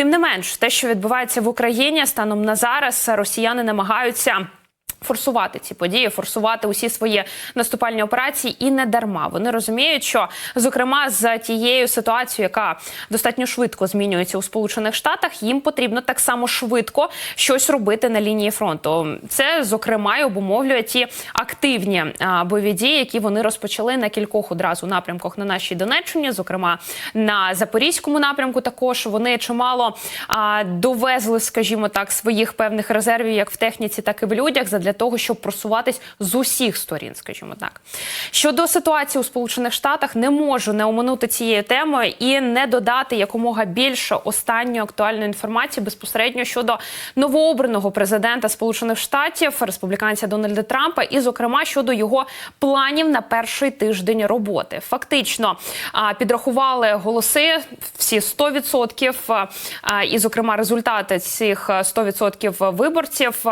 Тим не менш, те, що відбувається в Україні, станом на зараз росіяни намагаються. Форсувати ці події, форсувати усі свої наступальні операції, і не дарма. Вони розуміють, що зокрема з тією ситуацією, яка достатньо швидко змінюється у Сполучених Штатах, їм потрібно так само швидко щось робити на лінії фронту. Це зокрема й обумовлює ті активні бойові дії, які вони розпочали на кількох одразу напрямках на нашій Донеччині, зокрема на Запорізькому напрямку. Також вони чимало довезли, скажімо так, своїх певних резервів, як в техніці, так і в людях, задля того, щоб просуватись з усіх сторін, скажімо так. Щодо ситуації у Сполучених Штатах, не можу не оминути цією темою і не додати якомога більше останньої актуальної інформації безпосередньо щодо новообраного президента Сполучених Штатів, республіканця Дональда Трампа, і, зокрема, щодо його планів на перший тиждень роботи. Фактично підрахували голоси всі 100%, а, а, і, зокрема, результати цих 100% виборців.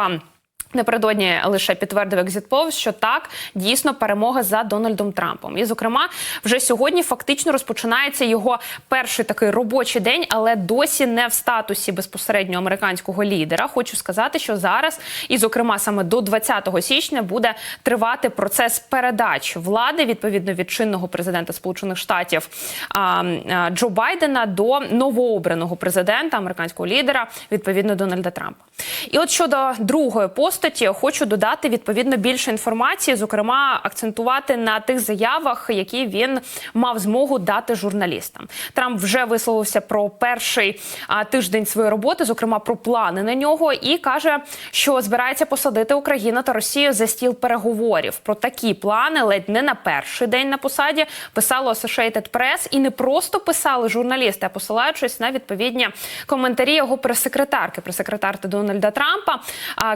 Напередодні лише підтвердив екзитпол, що так дійсно перемога за Дональдом Трампом. І, зокрема, вже сьогодні фактично розпочинається його перший такий робочий день, але досі не в статусі безпосередньо американського лідера. Хочу сказати, що зараз, і зокрема саме до 20 січня, буде тривати процес передач влади відповідно від чинного президента Сполучених Штатів Джо Байдена до новообраного президента американського лідера, відповідно Дональда Трампа. І от щодо другої постаті, хочу додати відповідно більше інформації, зокрема акцентувати на тих заявах, які він мав змогу дати журналістам. Трамп вже висловився про перший тиждень своєї роботи, зокрема про плани на нього, і каже, що збирається посадити Україну та Росію за стіл переговорів. Про такі плани ледь не на перший день на посаді писало Associated Press, і не просто писали журналісти, а посилаючись на відповідні коментарі його прес-секретарки, прес-секретарки Дональда Трампа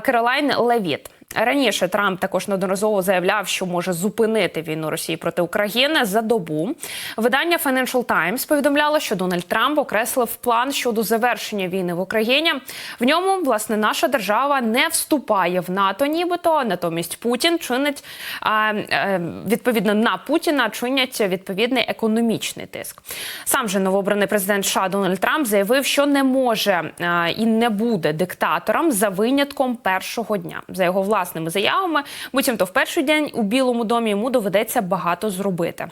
Керолайн Левіт. Раніше Трамп також неодноразово заявляв, що може зупинити війну Росії проти України за добу. Видання Financial Times повідомляло, що Дональд Трамп окреслив план щодо завершення війни в Україні. В ньому власне наша держава не вступає в НАТО, нібито натомість Путін чинить а, відповідно на Путіна чинять відповідний економічний тиск. Сам же новообраний президент США Дональд Трамп заявив, що не може а, і не буде диктатором за винятком першого дня. За його власними заявами, буцімто в перший день у Білому домі йому доведеться багато зробити.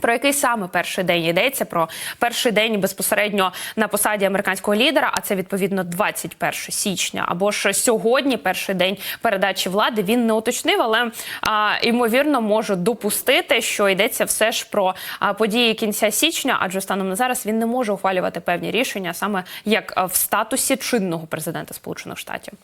Про який саме перший день йдеться? Про перший день безпосередньо на посаді американського лідера, а це відповідно 21 січня. Або ж сьогодні, перший день передачі влади, він не уточнив, але а, ймовірно можу допустити, що йдеться все ж про події кінця січня, адже станом на зараз він не може ухвалювати певні рішення саме як в статусі чинного президента Сполучених Штатів.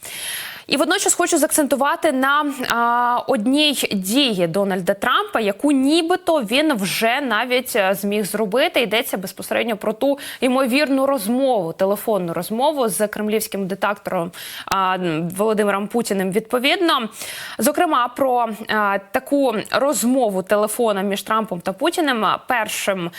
І водночас хочу заакцентувати на а, одній дії Дональда Трампа, яку нібито він вже навіть е, зміг зробити. Йдеться безпосередньо про ту ймовірну розмову, телефонну розмову з кремлівським диктатором а, Володимиром Путіним. Відповідно, зокрема, про таку розмову телефоном між Трампом та Путіним першим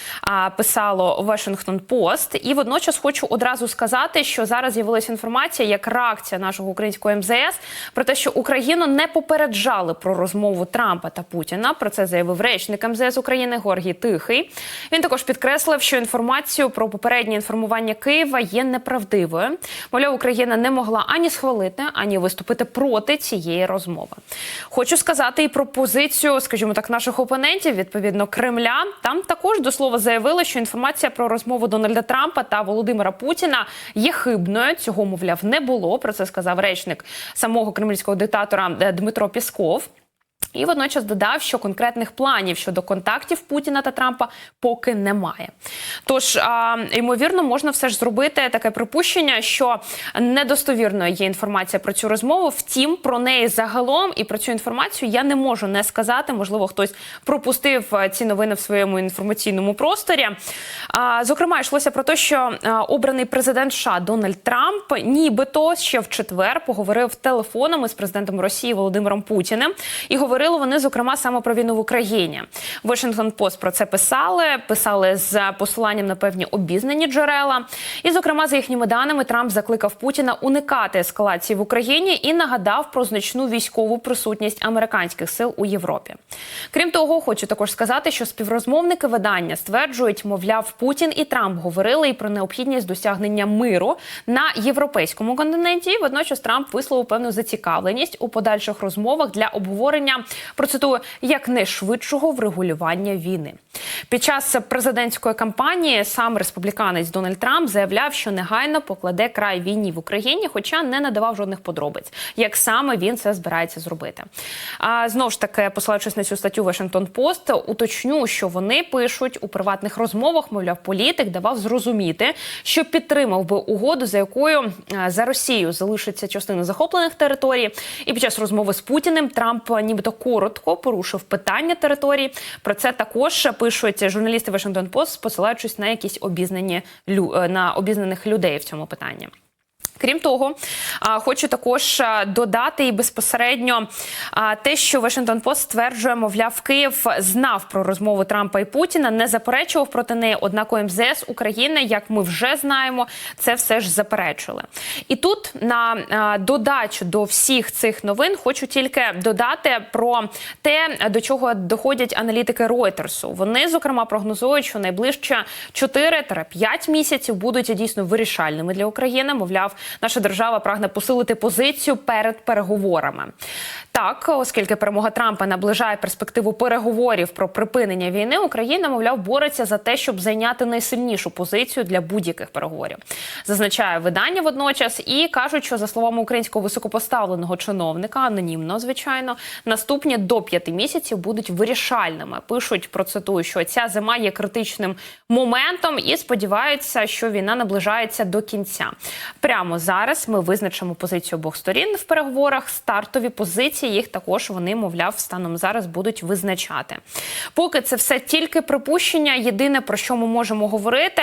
писало Washington Post. І водночас хочу одразу сказати, що зараз з'явилася інформація як реакція нашого українського МЗС про те, що Україну не попереджали про розмову Трампа та Путіна. Про це заявив речник МЗС України Георгій Тихий. Він також підкреслив, що інформацію про попереднє інформування Києва є неправдивою. Мовляв, Україна не могла ані схвалити, ані виступити проти цієї розмови. Хочу сказати і про позицію, скажімо так, наших опонентів відповідно Кремля. Там також до слова заявили, що інформація про розмову Дональда Трампа та Володимира Путіна є хибною. Цього мовляв не було. Про це сказав речник самого кремлівського диктатора е, Дмитро Пісков. І водночас додав, що конкретних планів щодо контактів Путіна та Трампа поки немає. Тож, а, ймовірно, можна все ж зробити таке припущення, що недостовірною є інформація про цю розмову. Втім, про неї загалом і про цю інформацію я не можу не сказати. Можливо, хтось пропустив е, ці новини в своєму інформаційному просторі. А, зокрема, йшлося про те, що обраний президент США Дональд Трамп, нібито ще в четвер поговорив телефоном із президентом Росії Володимиром Путіним і говорив говорили вони зокрема саме про війну в Україні. Washington Post про це писали. Писали з посиланням на певні обізнані джерела. І, зокрема, за їхніми даними, Трамп закликав Путіна уникати ескалації в Україні і нагадав про значну військову присутність американських сил у Європі. Крім того, хочу також сказати, що співрозмовники видання стверджують, мовляв, Путін і Трамп говорили і про необхідність досягнення миру на європейському континенті. Водночас Трамп висловив певну зацікавленість у подальших розмовах для обговорення процитую якнайшвидшого врегулювання війни. Під час президентської кампанії сам республіканець Дональд Трамп заявляв, що негайно покладе край війні в Україні, хоча не надавав жодних подробиць, як саме він це збирається зробити. А знову ж таки, посилаючись на цю статтю Washington Post, уточню, що вони пишуть у приватних розмовах, мовляв, політик давав зрозуміти, що підтримав би угоду, за якою е, за Росією залишиться частина захоплених територій. І під час розмови з Путіним Трамп нібито коротко порушив питання території. Про це також пишуть журналісти Вашингтон Пост, посилаючись на якісь обізнані на обізнаних людей в цьому питанні. Крім того, хочу також додати і безпосередньо те, що Washington Post стверджує, мовляв, Київ знав про розмову Трампа і Путіна, не заперечував проти неї. Однак МЗС України, як ми вже знаємо, це все ж заперечили. І тут на додачу до всіх цих новин хочу тільки додати про те, до чого доходять аналітики Ройтерсу. Вони зокрема прогнозують, що найближче 4-5 місяців будуть дійсно вирішальними для України. Мовляв, наша держава прагне посилити позицію перед переговорами. Так, оскільки перемога Трампа наближає перспективу переговорів про припинення війни, Україна, мовляв, бореться за те, щоб зайняти найсильнішу позицію для будь-яких переговорів. Зазначає видання водночас і кажуть, що за словами українського високопоставленого чиновника, анонімно, звичайно, наступні до п'яти місяців будуть вирішальними. Пишуть процитую, що ця зима є критичним моментом і сподіваються, що війна наближається до кінця. Прямо зараз ми визначимо позицію обох сторін в переговорах. Стартові позиції їх також вони, мовляв, станом зараз будуть визначати. Поки це все тільки припущення. Єдине про що ми можемо говорити,